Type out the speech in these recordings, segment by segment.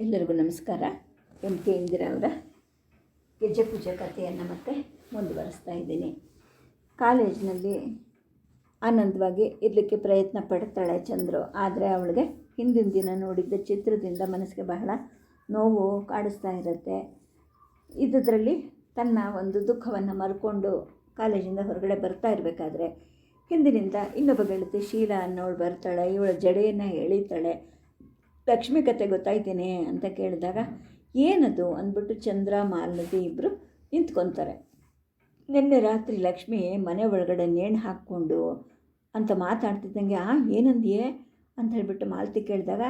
ಎಲ್ಲರಿಗೂ ನಮಸ್ಕಾರ. M K Indira ಅವರ ಗೆಜ್ಜೆ ಪೂಜೆ ಕಥೆಯನ್ನು ಮತ್ತೆ ಮುಂದುವರಿಸ್ತಾ ಇದ್ದೀನಿ. ಕಾಲೇಜಿನಲ್ಲಿ ಆನಂದವಾಗಿ ಇರಲಿಕ್ಕೆ ಪ್ರಯತ್ನ ಪಡ್ತಾಳೆ ಚಂದ್ರು, ಆದರೆ ಅವಳಿಗೆ ಹಿಂದಿನ ದಿನ ನೋಡಿದ್ದ ಚಿತ್ರದಿಂದ ಮನಸ್ಸಿಗೆ ಬಹಳ ನೋವು ಕಾಡಿಸ್ತಾ ಇರುತ್ತೆ. ಇದರಲ್ಲಿ ತನ್ನ ಒಂದು ದುಃಖವನ್ನು ಮರ್ಕೊಂಡು ಕಾಲೇಜಿಂದ ಹೊರಗಡೆ ಬರ್ತಾ ಇರಬೇಕಾದ್ರೆ ಹಿಂದಿನಿಂದ ಇನ್ನೊಬ್ಬ ಗೆಳತಿ ಶೀಲಾ ಅನ್ನೋಳು ಬರ್ತಾಳೆ, ಇವಳ ಜಡೆಯನ್ನು ಎಳಿತಾಳೆ. ಲಕ್ಷ್ಮಿ ಕತೆ ಗೊತ್ತಾಯ್ತೇನೆ ಅಂತ ಕೇಳಿದಾಗ, ಏನದು? ಅಂದ್ಬಿಟ್ಟು ಚಂದ್ರ ಮಾಲತಿ ಇಬ್ಬರು ನಿಂತ್ಕೊತಾರೆ. ನಿನ್ನೆ ರಾತ್ರಿ ಲಕ್ಷ್ಮಿ ಮನೆ ಒಳಗಡೆ ನೇಣು ಹಾಕ್ಕೊಂಡು ಅಂತ ಮಾತಾಡ್ತಿದ್ದಂಗೆ, ಆ, ಏನಂದಿಯೇ? ಅಂತ ಹೇಳಿಬಿಟ್ಟು ಮಾಲತಿ ಕೇಳಿದಾಗ,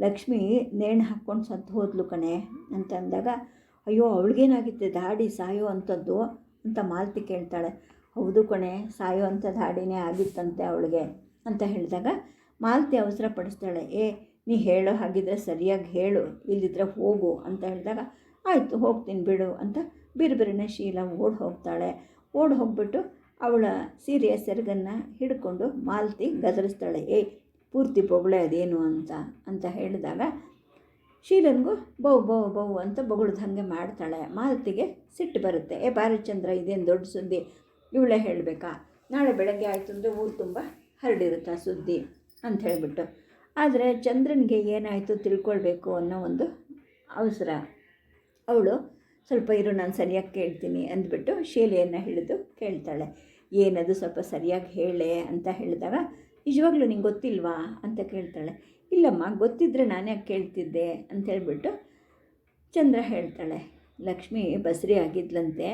ಲಕ್ಷ್ಮಿ ನೇಣು ಹಾಕ್ಕೊಂಡು ಸತ್ತು ಹೋದ್ಲು ಕಣೆ ಅಂತ ಅಂದಾಗ, ಅಯ್ಯೋ, ಅವಳಿಗೇನಾಗಿತ್ತೆ? ದಾಡಿ ಸಾಯೋ ಅಂಥದ್ದು? ಅಂತ ಮಾಲತಿ ಕೇಳ್ತಾಳೆ. ಹೌದು ಕಣೆ, ಸಾಯೋ ಅಂಥ ದಾಡಿನೇ ಆಗಿತ್ತಂತೆ ಅವಳಿಗೆ ಅಂತ ಹೇಳಿದಾಗ, ಮಾಲತಿ ಅವಸರ ಪಡಿಸ್ತಾಳೆ ಏ ನೀ ಹೇಳೋ ಹಾಗಿದ್ರೆ ಸರಿಯಾಗಿ ಹೇಳು, ಇಲ್ಲಿದ್ರೆ ಹೋಗು ಅಂತ ಹೇಳಿದಾಗ, ಆಯಿತು, ಹೋಗ್ತೀನಿ ಬಿಡು ಅಂತ ಬಿರುಬಿರನೆ ಶೀಲ ಓಡಿ ಹೋಗ್ತಾಳೆ. ಓಡಿ ಹೋಗ್ಬಿಟ್ಟು ಅವಳ ಸೀರೆಯ ಸೆರಗನ್ನು ಹಿಡ್ಕೊಂಡು ಮಾಲ್ತಿ ಗದರಿಸ್ತಾಳೆ. ಏ, ಪೂರ್ತಿ ಬೊಗಳೆ ಅದೇನು ಅಂತ ಅಂತ ಹೇಳಿದಾಗ ಶೀಲನ್ಗೂ ಬೌ ಬೌ ಬೌ ಅಂತ ಬೊಗಳದ ಹಾಗೆ ಮಾಡ್ತಾಳೆ. ಮಾಲ್ತಿಗೆ ಸಿಟ್ಟು ಬರುತ್ತೆ. ಏ ಬಾರಚಂದ್ರ ಇದೇನು ದೊಡ್ಡ ಸುದ್ದಿ? ಇವಳೇ ಹೇಳಬೇಕಾ? ನಾಳೆ ಬೆಳಗ್ಗೆ ಆಯಿತು ಅಂದರೆ ಊರು ತುಂಬ ಹರಡಿರುತ್ತೆ ಸುದ್ದಿ? ಅಂತ ಹೇಳಿಬಿಟ್ಟು ಆದರೆ ಚಂದ್ರನಿಗೆ ಏನಾಯಿತು ತಿಳ್ಕೊಳ್ಬೇಕು ಅನ್ನೋ ಒಂದು ಅವಸರ. ಅವಳು, ಸ್ವಲ್ಪ ಇರು, ನಾನು ಸರಿಯಾಗಿ ಕೇಳ್ತೀನಿ ಅಂದ್ಬಿಟ್ಟು ಶೀಲೆಯನ್ನು ಹಿಡಿದು ಕೇಳ್ತಾಳೆ. ಏನದು ಸ್ವಲ್ಪ ಸರಿಯಾಗಿ ಹೇಳೆ ಅಂತ ಹೇಳಿದಾಗ, ನಿಜವಾಗ್ಲೂ ನಿಂಗೆ ಗೊತ್ತಿಲ್ವಾ ಅಂತ ಕೇಳ್ತಾಳೆ. ಇಲ್ಲಮ್ಮ ಗೊತ್ತಿದ್ದರೆ ನಾನು ಯಾಕೆ ಕೇಳ್ತಿದ್ದೆ ಅಂತ ಹೇಳ್ಬಿಟ್ಟು ಚಂದ್ರ ಹೇಳ್ತಾಳೆ. ಲಕ್ಷ್ಮಿ, ಬಸರಿ ಆಗಿದ್ಲಂತೆ.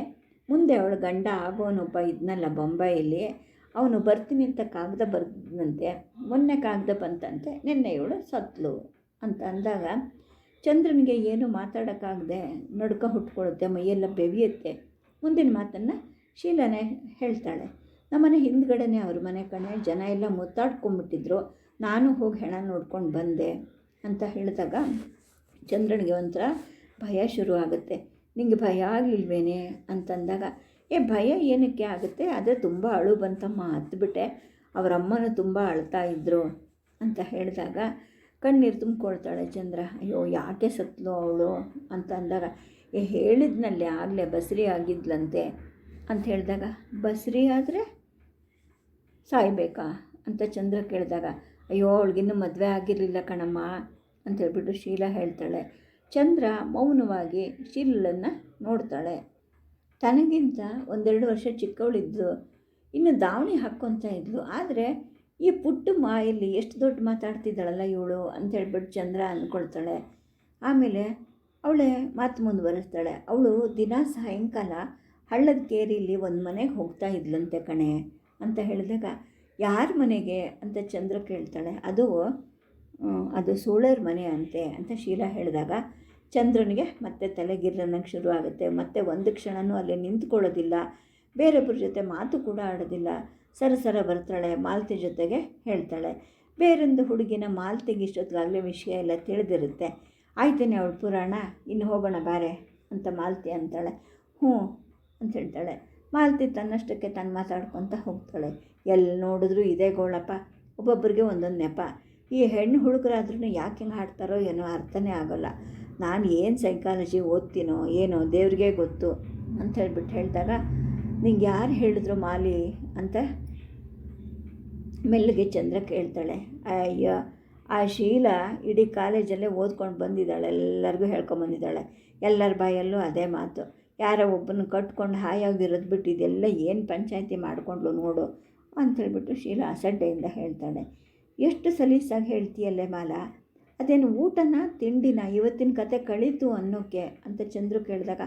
ಮುಂದೆ ಅವಳು ಗಂಡ ಆಗೋನೊಬ್ಬ ಇದ್ನಲ್ಲ ಬೊಂಬಾಯಲ್ಲಿ ಅವನು ಬರ್ತೀನಿ ಅಂತ ಕಾಗದ ಬರ್ದಂತೆ, ಮೊನ್ನೆ ಕಾಗದ ಬಂತಂತೆ, ನಿನ್ನೆ ಇವಳು ಸತ್ಲು ಅಂತ ಅಂದಾಗ, ಚಂದ್ರನಿಗೆ ಏನು ಮಾತಾಡೋಕ್ಕಾಗದೆ ನಡ್ಕ ಹುಟ್ಕೊಳುತ್ತೆ ಮೈಯೆಲ್ಲ ಬೆವಿಯುತ್ತೆ. ಮುಂದಿನ ಮಾತನ್ನು ಶೀಲನೆ ಹೇಳ್ತಾಳೆ. ನಮ್ಮನೆ ಹಿಂದ್ಗಡೆನೇ ಅವ್ರ ಮನೆ ಕಣೆ, ಜನ ಎಲ್ಲ ಮುತ್ತಾಡ್ಕೊಂಬಿಟ್ಟಿದ್ರು, ನಾನು ಹೋಗಿ ಹೆಣ ನೋಡ್ಕೊಂಡು ಬಂದೆ ಅಂತ ಹೇಳಿದಾಗ ಚಂದ್ರನಿಗೆ ಒಂಥರ ಭಯ ಶುರು ಆಗುತ್ತೆ ನಿಂಗೆ ಭಯ ಆಗಲಿಲ್ವೇನೆ ಅಂತಂದಾಗ ಏ, ಭಯ ಏನಕ್ಕೆ ಆಗುತ್ತೆ? ಅದೇ ತುಂಬ ಅಳು ಬಂತಮ್ಮ ಹತ್ಬಿಟ್ಟೆ ಅವರ ಅಮ್ಮನೂ ತುಂಬ ಅಳ್ತಾ ಇದ್ದರು ಅಂತ ಹೇಳಿದಾಗ, ಕಣ್ಣೀರು ತುಂಬಿಕೊಳ್ತಾಳೆ ಚಂದ್ರ. ಅಯ್ಯೋ, ಯಾಕೆ ಸತ್ಲು ಅವಳು? ಅಂತ ಅಂದಾಗ, ಏ, ಹೇಳಿದ್ನಲ್ಲಿ, ಆಗಲೇ ಬಸ್ರಿ ಆಗಿದ್ಲಂತೆ. ಅಂತ ಹೇಳಿದಾಗ, ಬಸ್ರಿ ಆದರೆ ಸಾಯ್ಬೇಕಾ? ಅಂತ ಚಂದ್ರ ಕೇಳಿದಾಗ, ಅಯ್ಯೋ ಅವಳಿಗಿನ್ನೂ ಮದುವೆ ಆಗಿರಲಿಲ್ಲ ಕಣಮ್ಮ. ಅಂತ ಹೇಳ್ಬಿಟ್ಟು ಶೀಲಾ ಹೇಳ್ತಾಳೆ. ಚಂದ್ರ ಮೌನವಾಗಿ ಶೀಲನ್ನು ನೋಡ್ತಾಳೆ. ತನಗಿಂತ ಒಂದೆರಡು ವರ್ಷ ಚಿಕ್ಕವಳಿದ್ದು, ಇನ್ನು ದಾವಣಿ ಹಾಕ್ಕೊತ ಇದ್ಲು. ಆದರೆ ಈ ಪುಟ್ಟ ಮಾಯಲ್ಲಿ ಎಷ್ಟು ದೊಡ್ಡ ಮಾತಾಡ್ತಿದ್ದಾಳಲ್ಲ ಇವಳು ಅಂತ ಹೇಳ್ಬಿಟ್ಟು ಚಂದ್ರ ಅಂದ್ಕೊಳ್ತಾಳೆ ಆಮೇಲೆ ಅವಳೇ ಮಾತು ಮುಂದುವರಿಸ್ತಾಳೆ. ಅವಳು ದಿನ ಸಾಯಂಕಾಲ ಹಳ್ಳದ ಕೇರಿಲಿ ಒಂದು ಮನೆಗೆ ಹೋಗ್ತಾ ಇದ್ಲಂತೆ ಕಣೆ ಅಂತ ಹೇಳಿದಾಗ, ಯಾರ ಮನೆಗೆ ಅಂತ ಚಂದ್ರ ಕೇಳ್ತಾಳೆ. ಅದು ಅದು ಸೋಳರ್ ಮನೆ ಅಂತೆ ಅಂತ ಶೀಲಾ ಹೇಳಿದಾಗ ಚಂದ್ರನಿಗೆ ಮತ್ತೆ ತಲೆಗಿರ್ರನ್ನಕ್ಕೆ ಶುರು ಆಗುತ್ತೆ ಮತ್ತೆ ಒಂದು ಕ್ಷಣನೂ ಅಲ್ಲಿ ನಿಂತ್ಕೊಳ್ಳೋದಿಲ್ಲ. ಬೇರೊಬ್ಬರ ಜೊತೆ ಮಾತು ಕೂಡ ಆಡೋದಿಲ್ಲ. ಸರಸರ ಬರ್ತಾಳೆ, ಮಾಲ್ತಿ ಜೊತೆಗೆ ಹೇಳ್ತಾಳೆ. ಬೇರೊಂದು ಹುಡುಗಿನ ಮಾಲ್ತಿಗೆ ಇಷ್ಟೊತ್ತಿಗಾಗಲೇ ವಿಷಯ ಎಲ್ಲ ತಿಳಿದಿರುತ್ತೆ. ಆಯ್ತೇನೆ ಅವಳು ಪುರಾಣ, ಇನ್ನು ಹೋಗೋಣ ಬಾರೆ ಅಂತ ಮಾಲ್ತಿ ಅಂತಾಳೆ. ಹ್ಞೂ ಅಂತ ಹೇಳ್ತಾಳೆ. ಮಾಲ್ತಿ ತನ್ನಷ್ಟಕ್ಕೆ ತಾನು ಮಾತಾಡ್ಕೊತ ಹೋಗ್ತಾಳೆ. ಎಲ್ಲಿ ನೋಡಿದ್ರೂ ಇದೇ ಗೋಳಪ್ಪ. ಒಬ್ಬೊಬ್ಬರಿಗೆ ಒಂದೊಂದು ನೆಪ. ಈ ಹೆಣ್ಣು ಹುಡುಗರಾದ್ರೂ ಯಾಕೆ ಹಿಂಗೆ ಹಾಡ್ತಾರೋ ಏನೋ ಅರ್ಥನೇ ಆಗೋಲ್ಲ. ನಾನು ಏನು ಸೈಕಾಲಜಿ ಓದ್ತೀನೋ ಏನೋ ದೇವ್ರಿಗೆ ಗೊತ್ತು ಅಂತ ಹೇಳ್ಬಿಟ್ಟು ಹೇಳಿದಾಗ, ನಿಂಗೆ ಯಾರು ಹೇಳಿದ್ರು ಮಾಲಿ ಅಂತ ಮೆಲ್ಲಗೆ ಚಂದ್ರ ಕೇಳ್ತಾಳೆ ಅಯ್ಯೋ, ಆ ಶೀಲಾ ಇಡೀ ಕಾಲೇಜಲ್ಲೇ ಓದ್ಕೊಂಡು ಬಂದಿದ್ದಾಳೆ, ಎಲ್ಲರಿಗೂ ಹೇಳ್ಕೊಂಬಂದಿದ್ದಾಳೆ ಎಲ್ಲರ ಬಾಯಲ್ಲೂ ಅದೇ ಮಾತು. ಯಾರೋ ಒಬ್ಬನ ಕಟ್ಕೊಂಡು ಹಾಯಾಗಿರೋದು ಬಿಟ್ಟು ಇದೆಲ್ಲ ಏನು ಪಂಚಾಯತಿ ಮಾಡಿಕೊಂಡ್ಲು ನೋಡು ಅಂತ ಹೇಳ್ಬಿಟ್ಟು ಶೀಲಾ ಅಸಡ್ಡೆಯಿಂದ ಹೇಳ್ತಾಳೆ. ಎಷ್ಟು ಸಲೀಸಾಗಿ ಹೇಳ್ತೀಯಲ್ಲೇ ಮಾಲ? ಅದೇನು ಊಟನ? ತಿಂಡಿನ? ಇವತ್ತಿನ ಕತೆ ಕಳೀತು ಅನ್ನೋಕ್ಕೆ ಅಂತ ಚಂದ್ರು ಕೇಳಿದಾಗ,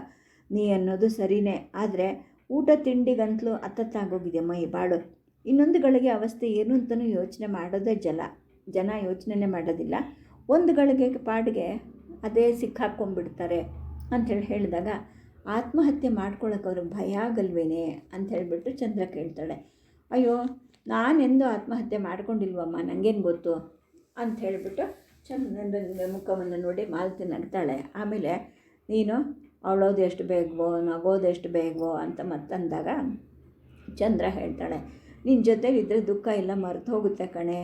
ನೀ ಅನ್ನೋದು ಸರಿನೇ. ಆದರೆ ಊಟ ತಿಂಡಿಗಂತಲೂ ಅತ್ತತ್ತಾಗೋಗಿದೆ ಮೈ ಬಾಳು. ಇನ್ನೊಂದು ಗಳಿಗೆ ಅವಸ್ಥೆ ಏನು ಅಂತಲೂ ಯೋಚನೆ ಮಾಡೋದೇ ಜಲ. ಜನ ಯೋಚನೆ ಮಾಡೋದಿಲ್ಲ. ಒಂದು ಗಳಿಗೆ ಪಾಡಿಗೆ ಅದೇ ಸಿಕ್ಕಾಕ್ಕೊಂಡ್ಬಿಡ್ತಾರೆ ಅಂಥೇಳಿ ಹೇಳಿದಾಗ, ಆತ್ಮಹತ್ಯೆ ಮಾಡ್ಕೊಳ್ಳೋಕೆ ಅವರು ಭಯ ಆಗಲ್ವೇನೆ? ಅಂತ ಹೇಳಿಬಿಟ್ಟು ಚಂದ್ರ ಕೇಳ್ತಾಳೆ. ಅಯ್ಯೋ, ನಾನೆಂದು ಆತ್ಮಹತ್ಯೆ ಮಾಡ್ಕೊಂಡಿಲ್ವಮ್ಮ? ನನಗೇನು ಗೊತ್ತು? ಅಂತ ಹೇಳಿಬಿಟ್ಟು ಚಂದ್ರನ ಮುಖವನ್ನು ನೋಡಿ ಮಾಲತಿ ನಗ್ತಾಳೆ. ಆಮೇಲೆ, ನೀನು, ಅವಳೋದು ಎಷ್ಟು ಬೇಗವೋ, ನಗೋದು ಎಷ್ಟು ಬೇಗವೋ ಅಂತ ಮತ್ತಂದಾಗ ಚಂದ್ರ ಹೇಳ್ತಾಳೆ. ನಿನ್ನ ಜೊತೆಲಿದ್ದರೆ ದುಃಖ ಇಲ್ಲ ಮರೆತು ಹೋಗುತ್ತೆ ಕಣೆ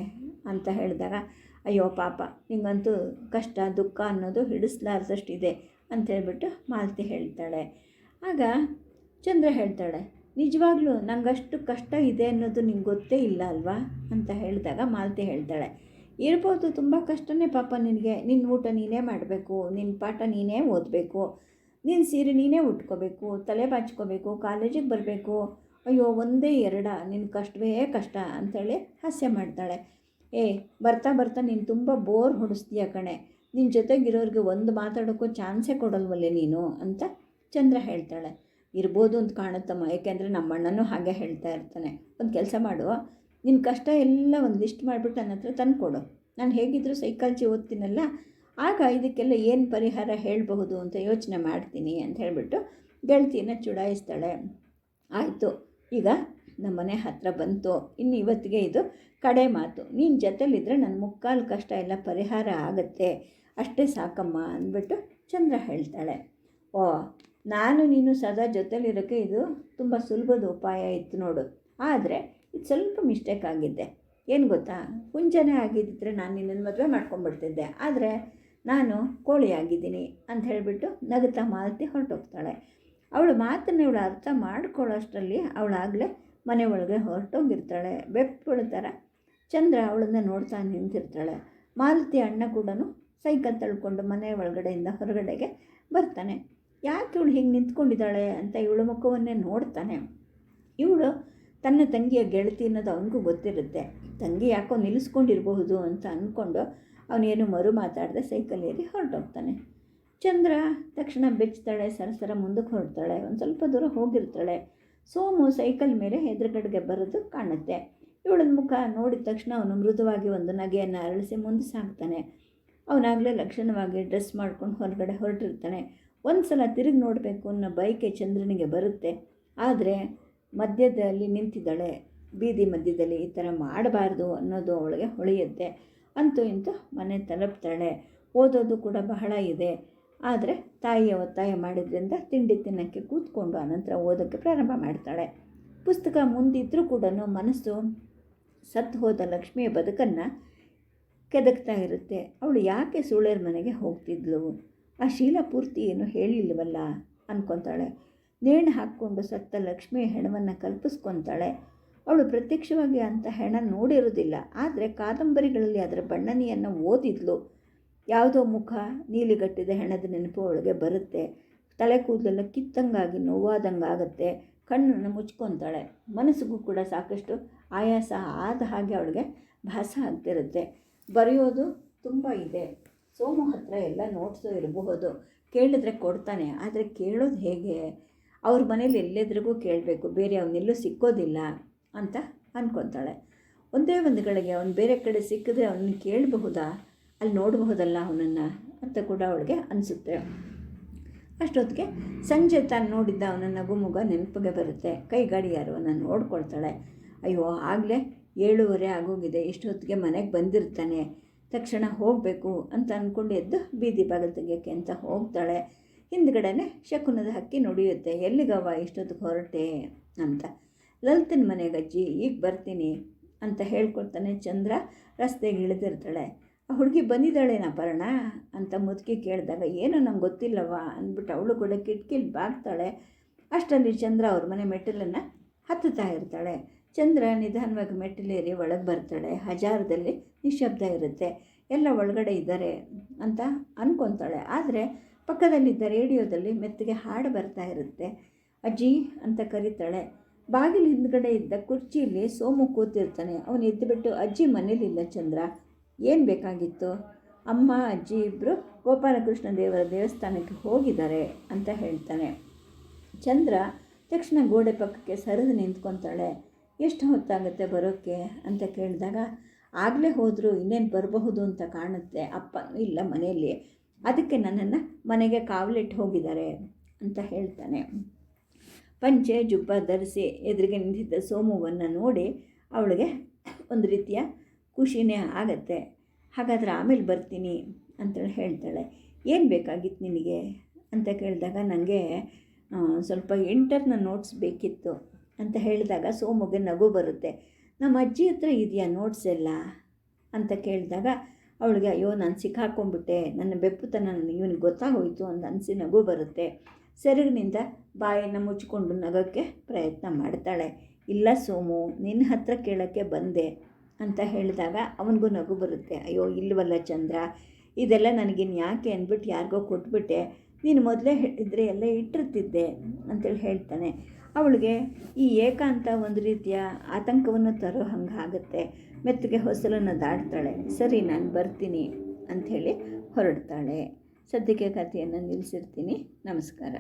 ಅಂತ ಹೇಳಿದಾಗ, ಅಯ್ಯೋ ಪಾಪ, ನಿಂಗಂತೂ ಕಷ್ಟ, ದುಃಖ ಅನ್ನೋದು ಹಿಡಿಸ್ಲಾರ್ದಷ್ಟಿದೆ ಅಂತ ಹೇಳ್ಬಿಟ್ಟು ಮಾಲತಿ ಹೇಳ್ತಾಳೆ. ಆಗ ಚಂದ್ರ ಹೇಳ್ತಾಳೆ, ನಿಜವಾಗ್ಲೂ ನಂಗಷ್ಟು ಕಷ್ಟ ಇದೆ ಅನ್ನೋದು ನಿಂಗೆ ಗೊತ್ತೇ ಇಲ್ಲ ಅಲ್ವಾ? ಅಂತ ಹೇಳಿದಾಗ ಮಾಲತಿ ಹೇಳ್ತಾಳೆ ಇರ್ಬೋದು, ತುಂಬ ಕಷ್ಟನೇ ಪಾಪ ನಿನಗೆ. ನಿನ್ನ ಊಟ ನೀನೇ ಮಾಡಬೇಕು ನಿನ್ನ ಪಾಠ ನೀನೇ ಓದಬೇಕು ನಿನ್ನ ಸೀರೆ ನೀನೇ ಉಟ್ಕೋಬೇಕು, ತಲೆ ಬಾಚ್ಕೋಬೇಕು, ಕಾಲೇಜಿಗೆ ಬರಬೇಕು. ಅಯ್ಯೋ, ಒಂದೇ ಎರಡ ನಿನ್ನ ಕಷ್ಟವೇ ಕಷ್ಟ ಅಂಥೇಳಿ ಹಾಸ್ಯ ಮಾಡ್ತಾಳೆ. ಏ, ಬರ್ತಾ ಬರ್ತಾ ನೀನು ತುಂಬ ಬೋರ್ ಹೊಡಿಸ್ತೀಯ ಕಣೆ. ನಿನ್ನ ಜೊತೆಗಿರೋರಿಗೆ ಒಂದು ಮಾತಾಡೋಕ್ಕೂ ಚಾನ್ಸೇ ಕೊಡಲ್ವಲ್ಲೇ ನೀನು ಅಂತ ಚಂದ್ರ ಹೇಳ್ತಾಳೆ. ಇರ್ಬೋದು ಅಂತ ಕಾಣುತ್ತಮ್ಮ ಏಕೆಂದರೆ ನಮ್ಮ ಅಣ್ಣನೂ ಹಾಗೆ ಹೇಳ್ತಾ ಇರ್ತಾನೆ. ಒಂದು ಕೆಲಸ ಮಾಡು. ನಿನ್ನ ಕಷ್ಟ ಎಲ್ಲ ಒಂದು ಲಿಸ್ಟ್ ಮಾಡಿಬಿಟ್ಟು ನನ್ನ ಹತ್ರ ತಂದುಕೊಡು ನಾನು ಹೇಗಿದ್ದರೂ ಸೈಕಾಲಜಿ ಓದ್ತೀನಲ್ಲ, ಆಗ ಇದಕ್ಕೆಲ್ಲ ಏನು ಪರಿಹಾರ ಹೇಳಬಹುದು ಅಂತ ಯೋಚನೆ ಮಾಡ್ತೀನಿ ಅಂತ ಹೇಳಿಬಿಟ್ಟು ಗೆಳತಿಯನ್ನು ಚುಡಾಯಿಸ್ತಾಳೆ. ಆಯಿತು, ಈಗ ನಮ್ಮ ಮನೆ ಹತ್ತಿರ ಬಂತು. ಇನ್ನು ಇವತ್ತಿಗೆ ಇದು ಕಡೆ ಮಾತು. ನೀನು ಜೊತೆಲಿದ್ದರೆ ನನ್ನ ಮುಕ್ಕಾಲು ಕಷ್ಟ ಎಲ್ಲ ಪರಿಹಾರ ಆಗುತ್ತೆ. ಅಷ್ಟೇ ಸಾಕಮ್ಮ ಅಂದ್ಬಿಟ್ಟು ಚಂದ್ರ ಹೇಳ್ತಾಳೆ. ಓ, ನಾನು ನೀನು ಸದಾ ಜೊತೆಲಿರೋಕ್ಕೆ ಇದು ತುಂಬ ಸುಲಭದ ಉಪಾಯ ಇತ್ತು ನೋಡು. ಆದರೆ ಇದು ಸ್ವಲ್ಪ ಮಿಸ್ಟೇಕ್ ಆಗಿದ್ದೆ. ಏನು ಗೊತ್ತಾ? ಮುಂಜಾನೆ ಆಗಿದ್ದಿದ್ರೆ ನಾನು ನಿನ್ನನ್ನು ಮದುವೆ ಮಾಡ್ಕೊಂಡ್ಬಿಡ್ತಿದ್ದೆ. ಆದರೆ ನಾನು ಕೋಳಿ ಆಗಿದ್ದೀನಿ ಅಂತ ಹೇಳಿಬಿಟ್ಟು ನಗುತ್ತಾ ಮಾಲತಿ ಹೊರಟೋಗ್ತಾಳೆ. ಅವಳು ಮಾತನ್ನು ಇವಳು ಅರ್ಥ ಮಾಡ್ಕೊಳ್ಳೋಷ್ಟರಲ್ಲಿ ಅವಳಾಗಲೇ ಮನೆ ಒಳಗೆ ಹೊರಟೋಗಿರ್ತಾಳೆ. ಬೆಪ್ಪಳ ಥರ ಚಂದ್ರ ಅವಳನ್ನ ನೋಡ್ತಾ ನಿಂತಿರ್ತಾಳೆ. ಮಾಲತಿ ಅಣ್ಣ ಕೂಡ ಸೈಕಲ್ ತಳ್ಕೊಂಡು ಮನೆ ಒಳಗಡೆಯಿಂದ ಹೊರಗಡೆಗೆ ಬರ್ತಾನೆ. ಯಾಕೆ ಇವಳು ಹೀಗೆ ನಿಂತ್ಕೊಂಡಿದ್ದಾಳೆ ಅಂತ ಇವಳು ಮುಖವನ್ನೇ ನೋಡ್ತಾನೆ. ಇವಳು ತನ್ನ ತಂಗಿಯ ಗೆಳತಿ ಅನ್ನೋದು ಅವನಿಗೂ ಗೊತ್ತಿರುತ್ತೆ. ತಂಗಿ ಯಾಕೋ ನಿಲ್ಲಿಸ್ಕೊಂಡಿರಬಹುದು ಅಂತ ಅಂದ್ಕೊಂಡು ಅವನೇನು ಮರು ಮಾತಾಡದೆ ಸೈಕಲ್ ಏರಿ ಹೊರಟೋಗ್ತಾನೆ. ಚಂದ್ರ ತಕ್ಷಣ ಬೆಚ್ತಾಳೆ, ಸರಸರ ಮುಂದಕ್ಕೆ ಹೊರಡ್ತಾಳೆ, ಒಂದು ಸ್ವಲ್ಪ ದೂರ ಹೋಗಿರ್ತಾಳೆ. ಸೋಮು ಸೈಕಲ್ ಮೇಲೆ ಎದುರುಗಡೆಗೆ ಬರೋದು ಕಾಣುತ್ತೆ. ಇವಳ ಮುಖ ನೋಡಿದ ತಕ್ಷಣ ಅವನು ಮೃದುವಾಗಿ ಒಂದು ನಗೆಯನ್ನು ಅರಳಿಸಿ ಮುಂದೆ ಸಾಕ್ತಾನೆ. ಅವನಾಗಲೇ ಲಕ್ಷಣವಾಗಿ ಡ್ರೆಸ್ ಮಾಡ್ಕೊಂಡು ಹೊರಗಡೆ ಹೊರಟಿರ್ತಾನೆ. ಒಂದು ಸಲ ತಿರುಗಿ ನೋಡಬೇಕು ಅನ್ನೋ ಬೈಕೆ ಚಂದ್ರನಿಗೆ ಬರುತ್ತೆ. ಆದರೆ ಮಧ್ಯದಲ್ಲಿ ನಿಂತಿದ್ದಾಳೆ. ಬೀದಿ ಮಧ್ಯದಲ್ಲಿ ಈ ಥರ ಮಾಡಬಾರ್ದು ಅನ್ನೋದು ಅವಳಿಗೆ ಹೊಳೆಯುತ್ತೆ. ಅಂತೂ ಇಂತೂ ಮನೆ ತಲುಪ್ತಾಳೆ. ಓದೋದು ಕೂಡ ಬಹಳ ಇದೆ. ಆದರೆ ತಾಯಿಯ ಒತ್ತಾಯ ಮಾಡಿದ್ರಿಂದ ತಿಂಡಿ ತಿನ್ನೋಕ್ಕೆ ಕೂತ್ಕೊಂಡು ಆನಂತರ ಓದೋಕ್ಕೆ ಪ್ರಾರಂಭ ಮಾಡ್ತಾಳೆ. ಪುಸ್ತಕ ಮುಂದಿದ್ದರೂ ಕೂಡ ಮನಸ್ಸು ಸತ್ತು ಹೋದ ಲಕ್ಷ್ಮಿಯ ಬದುಕನ್ನು ಕೆದಕ್ತಾ ಇರುತ್ತೆ. ಅವಳು ಯಾಕೆ ಸುಳ್ಳೇರ ಮನೆಗೆ ಹೋಗ್ತಿದ್ಲು? ಆ ಶೀಲ ಪೂರ್ತಿ ಏನು ಹೇಳಿಲ್ವಲ್ಲ? ಅಂದ್ಕೊತಾಳೆ ನೇಣು ಹಾಕ್ಕೊಂಡು ಸತ್ತ ಲಕ್ಷ್ಮಿ ಹೆಣವನ್ನು ಕಲ್ಪಿಸ್ಕೊತಾಳೆ. ಅವಳು ಪ್ರತ್ಯಕ್ಷವಾಗಿ ಅಂಥ ಹೆಣ ನೋಡಿರೋದಿಲ್ಲ ಆದರೆ ಕಾದಂಬರಿಗಳಲ್ಲಿ ಅದರ ಬಣ್ಣನೆಯನ್ನು ಓದಿದ್ಲು. ಯಾವುದೋ ಮುಖ ನೀಲಿಗಟ್ಟಿದ ಹೆಣದ ನೆನಪು ಅವಳಿಗೆ ಬರುತ್ತೆ. ತಲೆ ಕೂದಲೆಲ್ಲ ಕಿತ್ತಂಗಾಗಿ ನೋವಾದಂಗೆ ಆಗುತ್ತೆ. ಕಣ್ಣನ್ನು ಮುಚ್ಕೊತಾಳೆ. ಮನಸ್ಸಿಗೂ ಕೂಡ ಸಾಕಷ್ಟು ಆಯಾಸ ಆದ ಹಾಗೆ ಅವಳಿಗೆ ಭಾಸ ಆಗ್ತಿರುತ್ತೆ. ಬರೆಯೋದು ತುಂಬ ಇದೆ. ಸೋಮು ಹತ್ರ ಎಲ್ಲ ನೋಟ್ಸು ಇರಬಹುದು. ಕೇಳಿದ್ರೆ ಕೊಡ್ತಾನೆ. ಆದರೆ ಕೇಳೋದು ಹೇಗೆ? ಅವ್ರ ಮನೇಲಿ ಎಲ್ಲೆದ್ರಿಗೂ ಕೇಳಬೇಕು, ಬೇರೆ ಅವನೆಲ್ಲೂ ಸಿಕ್ಕೋದಿಲ್ಲ ಅಂತ ಅಂದ್ಕೊತಾಳೆ ಒಂದೇ ಒಂದು ಗಳಿಗೆ ಅವನು ಬೇರೆ ಕಡೆ ಸಿಕ್ಕಿದ್ರೆ ಅವನನ್ನು ಕೇಳಬಹುದಾ? ಅಲ್ಲಿ ನೋಡಬಹುದಲ್ಲ ಅವನನ್ನು ಅಂತ ಕೂಡ ಅವಳಿಗೆ ಅನಿಸುತ್ತೆ. ಅಷ್ಟೊತ್ತಿಗೆ ಸಂಜೆ ತಾನು ನೋಡಿದ್ದ ಅವನ ನಗುಮುಗ ನೆನಪಿಗೆ ಬರುತ್ತೆ. ಕೈ ಗಡಿಯಾರವನ್ನು ನೋಡ್ಕೊಳ್ತಾಳೆ. ಅಯ್ಯೋ, ಆಗಲೇ ಏಳುವರೆ ಆಗೋಗಿದೆ, ಇಷ್ಟೊತ್ತಿಗೆ ಮನೆಗೆ ಬಂದಿರ್ತಾನೆ, ತಕ್ಷಣ ಹೋಗಬೇಕು ಅಂತ ಅಂದ್ಕೊಂಡು ಎದ್ದು ಬೀದಿ ಬಾಗಿಲು ತೆಗಿಯೋಕ್ಕೆ ಅಂತ ಹೋಗ್ತಾಳೆ. ಹಿಂದ್ಗಡೆನೆ ಶಕುನದ ಹಕ್ಕಿ ನುಡಿಯುತ್ತೆ. ಎಲ್ಲಿಗವ ಇಷ್ಟೊತ್ತಿಗೆ ಹೊರಟೆ ಅಂತ. ಲಲಿತನ ಮನೆಗೆ ಅಜ್ಜಿ, ಈಗ ಬರ್ತೀನಿ ಅಂತ ಹೇಳ್ಕೊಳ್ತಾನೆ ಚಂದ್ರ. ರಸ್ತೆಗೆ ಇಳಿದಿರ್ತಾಳೆ. ಆ ಹುಡುಗಿ ಬಂದಿದ್ದಾಳೇನ ಪರ್ಣ ಅಂತ ಮುದುಕಿ ಕೇಳಿದಾಗ, ಏನೋ ನಂಗೆ ಗೊತ್ತಿಲ್ಲವ ಅಂದ್ಬಿಟ್ಟು ಅವಳು ಕೂಡ ಕಿಟಕಿಲಿ ಬಾಗ್ತಾಳೆ. ಅಷ್ಟರಲ್ಲಿ ಚಂದ್ರ ಅವ್ರ ಮನೆ ಮೆಟ್ಟಿಲನ್ನು ಹತ್ತುತ್ತಾ ಇರ್ತಾಳೆ. ಚಂದ್ರ ನಿಧಾನವಾಗಿ ಮೆಟ್ಟಿಲೇರಿ ಒಳಗೆ ಬರ್ತಾಳೆ. ಹಜಾರದಲ್ಲಿ ನಿಶಬ್ದ ಇರುತ್ತೆ. ಎಲ್ಲ ಒಳಗಡೆ ಇದ್ದಾರೆ ಅಂತ ಅಂದ್ಕೊತಾಳೆ ಆದರೆ ಪಕ್ಕದಲ್ಲಿದ್ದ ರೇಡಿಯೋದಲ್ಲಿ ಮೆತ್ತಗೆ ಹಾಡು ಬರ್ತಾ ಇರುತ್ತೆ. ಅಜ್ಜಿ ಅಂತ ಕರೀತಾಳೆ. ಬಾಗಿಲು ಹಿಂದ್ಗಡೆ ಇದ್ದ ಕುರ್ಚಿಯಲ್ಲಿ ಸೋಮು ಕೂತಿರ್ತಾನೆ. ಅವನು ಎದ್ದುಬಿಟ್ಟು ಅಜ್ಜಿ ಮನೇಲಿಲ್ಲ ಚಂದ್ರ. ಏನು ಬೇಕಾಗಿತ್ತು? ಅಮ್ಮ, ಅಜ್ಜಿ ಇಬ್ಬರು ಗೋಪಾಲಕೃಷ್ಣ ದೇವರ ದೇವಸ್ಥಾನಕ್ಕೆ ಹೋಗಿದ್ದಾರೆ ಅಂತ ಹೇಳ್ತಾನೆ. ಚಂದ್ರ ತಕ್ಷಣ ಗೋಡೆ ಪಕ್ಕಕ್ಕೆ ಸರಿದು ನಿಂತ್ಕೊತಾಳೆ. ಎಷ್ಟು ಹೊತ್ತಾಗುತ್ತೆ ಬರೋಕ್ಕೆ ಅಂತ ಕೇಳಿದಾಗ, ಆಗಲೇ ಹೋದರೂ, ಇನ್ನೇನು ಬರಬಹುದು ಅಂತ ಕಾಣುತ್ತೆ. ಅಪ್ಪ, ಇಲ್ಲ ಮನೆಯಲ್ಲಿ ಅದಕ್ಕೆ ನನ್ನನ್ನು ಮನೆಗೆ ಕಾವಲಿಟ್ಟು ಹೋಗಿದ್ದಾರೆ ಅಂತ ಹೇಳ್ತಾನೆ. ಪಂಚೆ, ಜುಬ್ಬ ಧರಿಸಿ ಎದುರಿಗೆ ನಿಂತಿದ್ದ ಸೋಮುವನ್ನು ನೋಡಿ ಅವಳಿಗೆ ಒಂದು ರೀತಿಯ ಖುಷಿನೇ ಆಗತ್ತೆ. ಹಾಗಾದರೆ ಆಮೇಲೆ ಬರ್ತೀನಿ ಅಂತೇಳಿ ಹೇಳ್ತಾಳೆ. ಏನು ಬೇಕಾಗಿತ್ತು ನಿನಗೆ ಅಂತ ಕೇಳಿದಾಗ ನನಗೆ ಸ್ವಲ್ಪ ಎಂಟರ್ನ ನೋಟ್ಸ್ ಬೇಕಿತ್ತು ಅಂತ ಹೇಳಿದಾಗ ಸೋಮುಗೆ ನಗು ಬರುತ್ತೆ. ನಮ್ಮ ಅಜ್ಜಿ ಹತ್ರ ಇದೆಯಾ ನೋಟ್ಸ್ ಎಲ್ಲ? ಅಂತ ಕೇಳಿದಾಗ ಅವಳಿಗೆ, ಅಯ್ಯೋ, ನಾನು ಸಿಕ್ಕಾಕೊಂಡ್ಬಿಟ್ಟೆ. ನನ್ನ ಬೆಪ್ಪುತನ ನನಗೆ ಇವನಿಗೆ ಗೊತ್ತಾಗೋಯಿತು ಅಂತ ಅನಿಸಿ ನಗು ಬರುತ್ತೆ. ಸೆರಗಿನಿಂದ ಬಾಯನ್ನು ಮುಚ್ಚಿಕೊಂಡು ನಗೋಕ್ಕೆ ಪ್ರಯತ್ನ ಮಾಡ್ತಾಳೆ. ಇಲ್ಲ ಸೋಮು, ನಿನ್ನ ಹತ್ರ ಕೇಳೋಕ್ಕೆ ಬಂದೆ ಅಂತ ಹೇಳಿದಾಗ ಅವನಿಗೂ ನಗು ಬರುತ್ತೆ. ಅಯ್ಯೋ, ಇಲ್ವಲ್ಲ ಚಂದ್ರ. ಇದೆಲ್ಲ ನನಗಿನ್ನು ಯಾಕೆ ಅಂದ್ಬಿಟ್ಟು ಯಾರಿಗೋ ಕೊಟ್ಬಿಟ್ಟೆ. ನೀನು ಮೊದಲೇ ಹೇಳಿದರೆ ಎಲ್ಲ ಇಟ್ಟಿರ್ತಿದ್ದೆ ಅಂತೇಳಿ ಹೇಳ್ತಾನೆ. ಅವಳಿಗೆ ಈ ಏಕಾಂತ ಒಂದು ರೀತಿಯ ಆತಂಕವನ್ನು ತರೋ ಹಂಗೆ ಆಗುತ್ತೆ ಮೆತ್ತಗೆ ಹೊಸಲನ್ನು ದಾಟ್ತಾಳೆ. ಸರಿ ನಾನು ಬರ್ತೀನಿ ಅಂಥೇಳಿ ಹೊರಡ್ತಾಳೆ. ಸದ್ಯಕ್ಕೆ ಕಥೆಯನ್ನು ನಿಲ್ಲಿಸಿರ್ತೀನಿ. ನಮಸ್ಕಾರ.